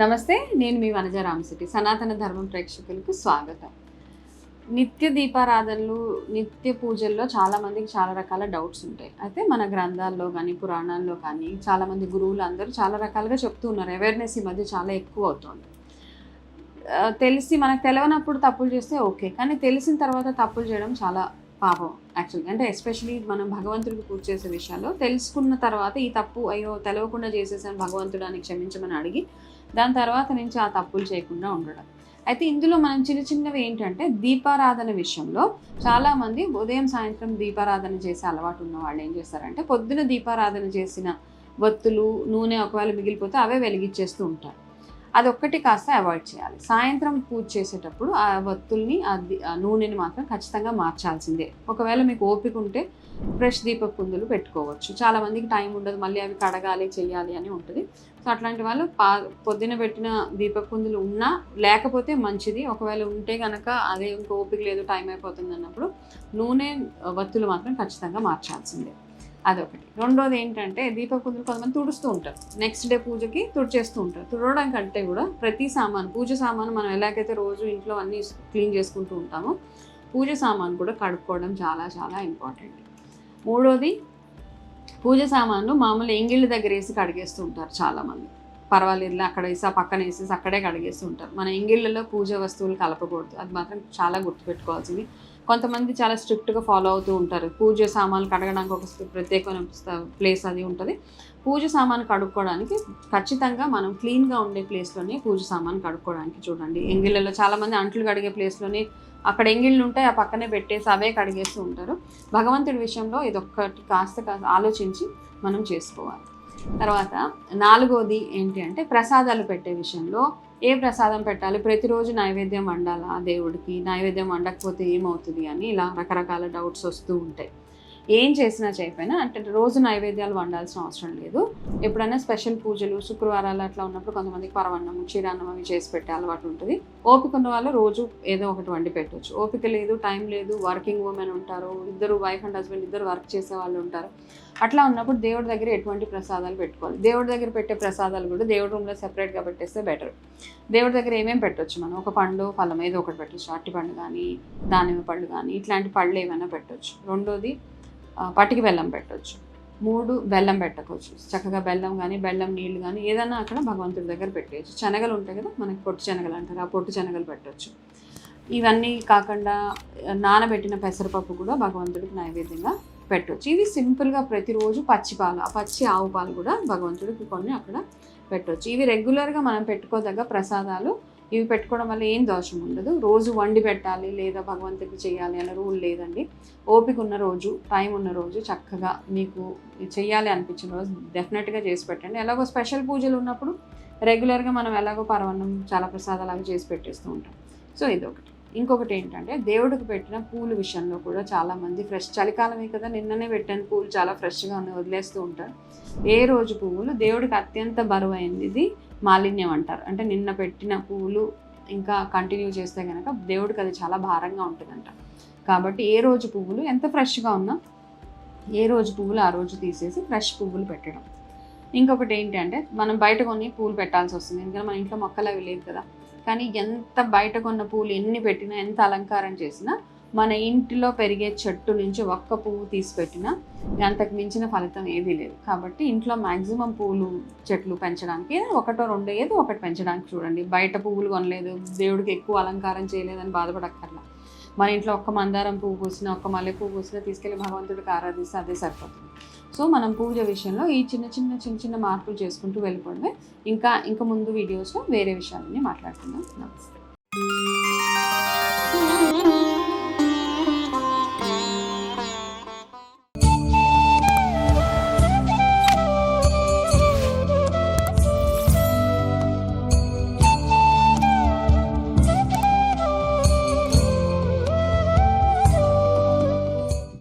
నమస్తే నేను మీ వనజ రామశెట్టి సనాతన ధర్మం ప్రేక్షకులకు స్వాగతం. నిత్య దీపారాధనలు నిత్య పూజల్లో చాలామందికి చాలా రకాల డౌట్స్ ఉంటాయి. అయితే మన గ్రంథాల్లో కానీ పురాణాల్లో కానీ చాలామంది గురువులు అందరూ చాలా రకాలుగా చెప్తూ ఉన్నారు. అవేర్నెస్ ఈ మధ్య చాలా ఎక్కువ అవుతుంది. తెలిసి మనకు తెలియనప్పుడు తప్పులు చేస్తే ఓకే. కానీ తెలిసిన తర్వాత తప్పులు చేయడం చాలా పాపం యాక్చువల్గా అంటే ఎస్పెషలీ మనం భగవంతుడికి పూజ చేసే విషయాల్లో తెలుసుకున్న తర్వాత ఈ తప్పు అయ్యో తెలవకుండా చేసేసాను భగవంతుడు అని క్షమించమని అడిగి దాని తర్వాత నుంచి ఆ తప్పులు చేయకుండా ఉండడం. అయితే ఇందులో మనం చిన్న చిన్నవి ఏంటంటే దీపారాధన విషయంలో చాలామంది ఉదయం సాయంత్రం దీపారాధన చేసే అలవాటు ఉన్న వాళ్ళు ఏం చేస్తారంటే పొద్దున దీపారాధన చేసిన వత్తులు నూనె ఒకవేళ మిగిలిపోతే అవే వెలిగించేస్తూ ఉంటారు. అదొక్కటి కాస్త అవాయిడ్ చేయాలి. సాయంత్రం పూజ చేసేటప్పుడు ఆ వత్తుల్ని ఆ ఆ నూనెని మాత్రం ఖచ్చితంగా మార్చాల్సిందే. ఒకవేళ మీకు ఓపిక ఉంటే ఫ్రెష్ దీప కుందులు పెట్టుకోవచ్చు. చాలా మందికి టైం ఉండదు మళ్ళీ అవి కడగాలి చెయ్యాలి అని ఉంటుంది. సో అట్లాంటి వాళ్ళు పా పొద్దున పెట్టిన దీప కుందులు ఉన్నా లేకపోతే మంచిది. ఒకవేళ ఉంటే కనుక అదే ఇంకో ఓపిక లేదు టైం అయిపోతుంది అన్నప్పుడు నూనె వత్తులు మాత్రం ఖచ్చితంగా మార్చాల్సిందే. అదొకటి. రెండోది ఏంటంటే దీపపుంజులు కొంతమంది తుడుస్తూ ఉంటారు. నెక్స్ట్ డే పూజకి తుడిచేస్తూ ఉంటారు. తుడవడం కంటే కూడా ప్రతి సామాను పూజ సామాను మనం ఎలాగైతే రోజు ఇంట్లో అన్నీ క్లీన్ చేసుకుంటూ ఉంటామో పూజ సామాను కూడా కడుక్కోవడం చాలా చాలా ఇంపార్టెంట్. మూడోది పూజ సామాన్లు మామూలు ఎంగిళ్ళ దగ్గర వేసి కడిగేస్తూ ఉంటారు చాలామంది. పర్వాలేదు అక్కడ వేసి ఆ పక్కన వేసేసి అక్కడే కడిగేస్తూ ఉంటారు. మన ఎంగిళ్ళలో పూజ వస్తువులు కలపకూడదు. అది మాత్రం చాలా గుర్తుపెట్టుకోవాల్సింది. కొంతమంది చాలా స్ట్రిక్ట్గా ఫాలో అవుతూ ఉంటారు. పూజ సామాన్లు కడగడానికి ఒక ప్రత్యేకమైన ప్లేస్ అది ఉంటుంది. పూజ సామాను కడుక్కోవడానికి ఖచ్చితంగా మనం క్లీన్గా ఉండే ప్లేస్లోనే పూజ సామాను కడుక్కోవడానికి చూడండి. ఎంగిళ్ళలో చాలామంది అంట్లు కడిగే ప్లేస్లోనే అక్కడ ఎంగిళ్ళు ఉంటాయి ఆ పక్కనే పెట్టేసి అవే కడిగేస్తూ ఉంటారు. భగవంతుడి విషయంలో ఇదొక్కటి కాస్త కాస్త ఆలోచించి మనం చేసుకోవాలి. తర్వాత నాలుగోది ఏంటి అంటే ప్రసాదాలు పెట్టే విషయంలో ఏ ప్రసాదం పెట్టాలి? ప్రతిరోజు నైవేద్యం వండాలా దేవుడికి? నైవేద్యం వండకపోతే ఏమవుతుంది అని ఇలా రకరకాల డౌట్స్ వస్తూ ఉంటాయి. ఏం చేసినా చేయకపోయినా అంటే రోజు నైవేద్యాలు వండాల్సిన అవసరం లేదు. ఎప్పుడైనా స్పెషల్ పూజలు శుక్రవారాలు అట్లా ఉన్నప్పుడు కొంతమందికి పరవన్నం క్షీరాన్నం అవి చేసి పెట్టే అలవాటు ఉంటుంది. ఓపిక ఉన్న వాళ్ళు రోజు ఏదో ఒకటి వండి పెట్టవచ్చు ఓపిక లేదు టైం లేదు వర్కింగ్ ఉమెన్ ఉంటారు ఇద్దరు వైఫ్ అండ్ హస్బెండ్ ఇద్దరు వర్క్ చేసే వాళ్ళు ఉంటారు. అట్లా ఉన్నప్పుడు దేవుడి దగ్గర ఎటువంటి ప్రసాదాలు పెట్టుకోవాలి. దేవుడి దగ్గర పెట్టే ప్రసాదాలు కూడా దేవుడి రూమ్లో సెపరేట్గా పెట్టేస్తే బెటర్ దేవుడి దగ్గర ఏమేమి పెట్టొచ్చు మనం? ఒక పండు ఫలం ఏదో ఒకటి పెట్టచ్చు. అట్టి పండు కానీ దానిమ్మ పళ్ళు కానీ ఇట్లాంటి పళ్ళు ఏమైనా పెట్టవచ్చు రెండోది పటికి బెల్లం పెట్టొచ్చు. మూడు బెల్లం పెట్టవచ్చు చక్కగా బెల్లం కానీ బెల్లం నీళ్ళు కానీ ఏదైనా అక్కడ భగవంతుడి దగ్గర పెట్టేయచ్చు. శనగలు ఉంటాయి కదా మనకి పొట్టు శనగలు అంటారు. ఆ పొట్టు శనగలు పెట్టవచ్చు ఇవన్నీ కాకుండా నానబెట్టిన పెసరపప్పు కూడా భగవంతుడికి నైవేద్యంగా పెట్టవచ్చు ఇవి సింపుల్గా ప్రతిరోజు పచ్చి పాలు ఆ పచ్చి ఆవు పాలు కూడా భగవంతుడికి కొన్ని అక్కడ పెట్టవచ్చు ఇవి రెగ్యులర్గా మనం పెట్టుకోదగ్గ ప్రసాదాలు. ఇవి పెట్టుకోవడం వల్ల ఏం దోషం ఉండదు. రోజు వండి పెట్టాలి లేదా భగవంతుడికి చేయాలి అనే రూల్ లేదండి. ఓపిక ఉన్న రోజు టైం ఉన్న రోజు చక్కగా మీకు చేయాలి అనిపించిన రోజు డెఫినెట్గా చేసి పెట్టండి. ఎలాగో స్పెషల్ పూజలు ఉన్నప్పుడు రెగ్యులర్గా మనం ఎలాగో పరవన్నం చాలా ప్రసాదాలు అవి చేసి పెట్టేస్తూ ఉంటాం. సో ఇది ఒకటి ఇంకొకటి ఏంటంటే దేవుడికి పెట్టిన పూలు విషయంలో కూడా చాలామంది ఫ్రెష్ చలికాలమే కదా నిన్ననే పెట్టిన పూలు చాలా ఫ్రెష్గా ఉన్నాయి వదిలేస్తూ ఉంటారు. ఏ రోజు పువ్వులు? దేవుడికి అత్యంత బరువైనది మాలిన్యం అంటారు. అంటే నిన్న పెట్టిన పువ్వులు ఇంకా కంటిన్యూ చేస్తే కనుక దేవుడికి అది చాలా భారంగా ఉంటుందంట. కాబట్టి ఏ రోజు పువ్వులు? ఎంత ఫ్రెష్గా ఉన్నా ఏ రోజు పువ్వులు ఆ రోజు తీసేసి ఫ్రెష్ పువ్వులు పెట్టడం. ఇంకొకటి ఏంటంటే మనం బయట కొన్ని పూలు పెట్టాల్సి వస్తుంది. ఎందుకంటే మన ఇంట్లో మొక్కలు అవి లేదు కదా. కానీ ఎంత బయట కొన్న పూలు ఎన్ని పెట్టినా ఎంత అలంకారం చేసినా మన ఇంటిలో పెరిగే చెట్టు నుంచి ఒక్క పువ్వు తీసిపెట్టినా అంతకు మించిన ఫలితం ఏదీ లేదు. కాబట్టి ఇంట్లో మ్యాక్సిమం పూలు చెట్లు పెంచడానికి ఒకటో రెండో ఏదో ఒకటి పెంచడానికి చూడండి. బయట పువ్వులు కొనలేదు దేవుడికి ఎక్కువ అలంకారం చేయలేదని బాధపడక్కర్లా. మన ఇంట్లో ఒక్క మందారం పువ్వు పూసినా ఒక్క మల్లె పువ్వు పూసినా తీసుకెళ్ళి భగవంతుడికి ఆరాధిస్తే అదే సరిపోతుంది. సో మనం పూజ విషయంలో ఈ చిన్న చిన్న చిన్న చిన్న మార్పులు చేసుకుంటూ వెళ్ళిపోవడమే. ఇంకా ఇంకా ముందు వీడియోస్లో వేరే విషయాలన్నీ మాట్లాడుకుందాం. నమస్తే.